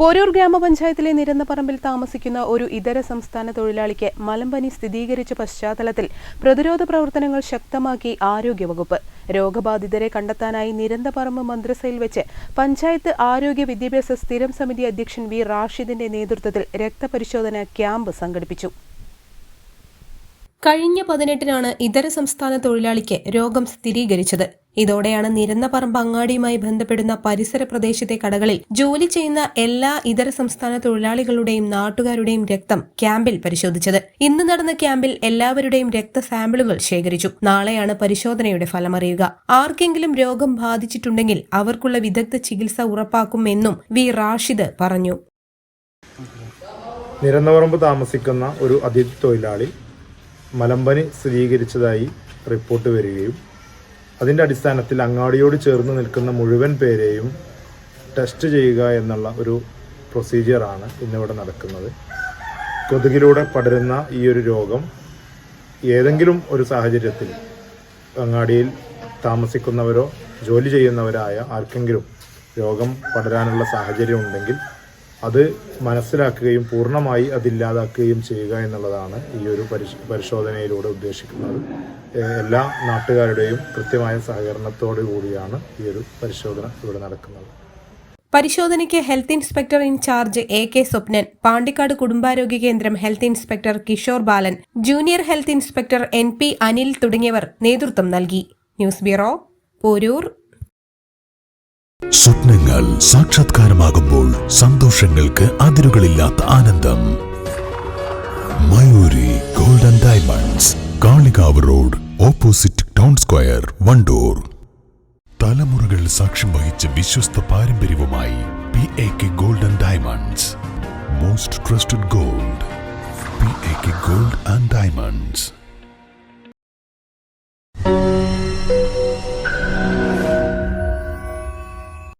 Poroor ഗ്രാമപഞ്ചായത്തിലെ നിരന്നപറമ്പിൽ താമസിക്കുന്ന ഒരു ഇതര സംസ്ഥാന തൊഴിലാളിക്ക് മലമ്പനി സ്ഥിരീകരിച്ച പശ്ചാത്തലത്തിൽ പ്രതിരോധ പ്രവർത്തനങ്ങൾ ശക്തമാക്കി ആരോഗ്യവകുപ്പ്. രോഗബാധിതരെ കണ്ടെത്താനായി നിരന്തപറമ്പ് മന്ത്രിസയിൽ വെച്ച് പഞ്ചായത്ത് ആരോഗ്യ വിദ്യാഭ്യാസ സ്ഥിരം സമിതി അധ്യക്ഷൻ വി റാഷിദിന്റെ നേതൃത്വത്തിൽ രക്തപരിശോധന ക്യാമ്പ് സംഘടിപ്പിച്ചു. കഴിഞ്ഞ പതിനെട്ടിനാണ് ഇതര സംസ്ഥാന തൊഴിലാളിക്ക് രോഗം സ്ഥിരീകരിച്ചത്. ഇതോടെയാണ് നിരന്നപറമ്പ് അങ്ങാടിയുമായി ബന്ധപ്പെടുന്ന പരിസര പ്രദേശത്തെ കടകളിൽ ജോലി ചെയ്യുന്ന എല്ലാ ഇതര സംസ്ഥാന തൊഴിലാളികളുടെയും നാട്ടുകാരുടെയും രക്തം ക്യാമ്പിൽ പരിശോധിച്ചത്. ഇന്ന് നടന്ന ക്യാമ്പിൽ എല്ലാവരുടെയും രക്ത സാമ്പിളുകൾ ശേഖരിച്ചു. നാളെയാണ് പരിശോധനയുടെ ഫലമറിയുക. ആർക്കെങ്കിലും രോഗം ബാധിച്ചിട്ടുണ്ടെങ്കിൽ അവർക്കുള്ള വിദഗ്ധ ചികിത്സ ഉറപ്പാക്കുമെന്നും വി റാഷിദ് പറഞ്ഞു. നിരന്നപറമ്പ് താമസിക്കുന്ന ഒരു അതിഥി തൊഴിലാളി മലമ്പനി സ്ഥിരീകരിച്ചതായി റിപ്പോർട്ട് വരികയും അതിന്റെ അടിസ്ഥാനത്തിൽ അങ്ങാടിയോട് ചേർന്ന് നിൽക്കുന്ന മുഴുവൻ പേരെയും ടെസ്റ്റ് ചെയ്യുക എന്നുള്ള ഒരു പ്രൊസീജിയറാണ് ഇന്നിവിടെ നടക്കുന്നത്. കൊതുകിലൂടെ പടരുന്ന ഈ ഒരു രോഗം ഏതെങ്കിലും ഒരു സാഹചര്യത്തിൽ അങ്ങാടിയിൽ താമസിക്കുന്നവരോ ജോലി ചെയ്യുന്നവരായ ആർക്കെങ്കിലും രോഗം പടരാനുള്ള സാഹചര്യം ഉണ്ടെങ്കിൽ അത് മനസ്സിലാക്കുകയും പൂർണമായി അതില്ലാതാക്കുകയും ചെയ്യുക എന്നുള്ളതാണ് ഈ ഒരു പരിശ് പരിശോധനയിലൂടെ ഉദ്ദേശിക്കുന്നത്. എല്ലാ നാട്ടുകാരുടെയും കൃത്യമായ സഹകരണത്തോടു കൂടിയാണ് ഈ ഒരു പരിശോധന ഇവിടെ നടക്കുന്നത്. പരിശോധനയ്ക്ക് health inspector incharge A K Swapnan Pandikkad കുടുംബാരോഗ്യ കേന്ദ്രം health inspector Kishore Balan junior health inspector N P Anil തുടങ്ങിയവർ നേതൃത്വം നൽകി. News bureau Poroor. സ്വപ്നങ്ങൾ സാക്ഷാത്കാരമാകുമ്പോൾ സന്തോഷങ്ങൾക്ക് അതിരുകളില്ലാത്ത ആനന്ദം. Mayoori golden diamonds Kalikavu road opposite town square Wandoor. തലമുറകൾ സാക്ഷ്യം വഹിച്ച വിശ്വസ്ത പാരമ്പര്യവുമായി P A K golden diamonds most trusted gold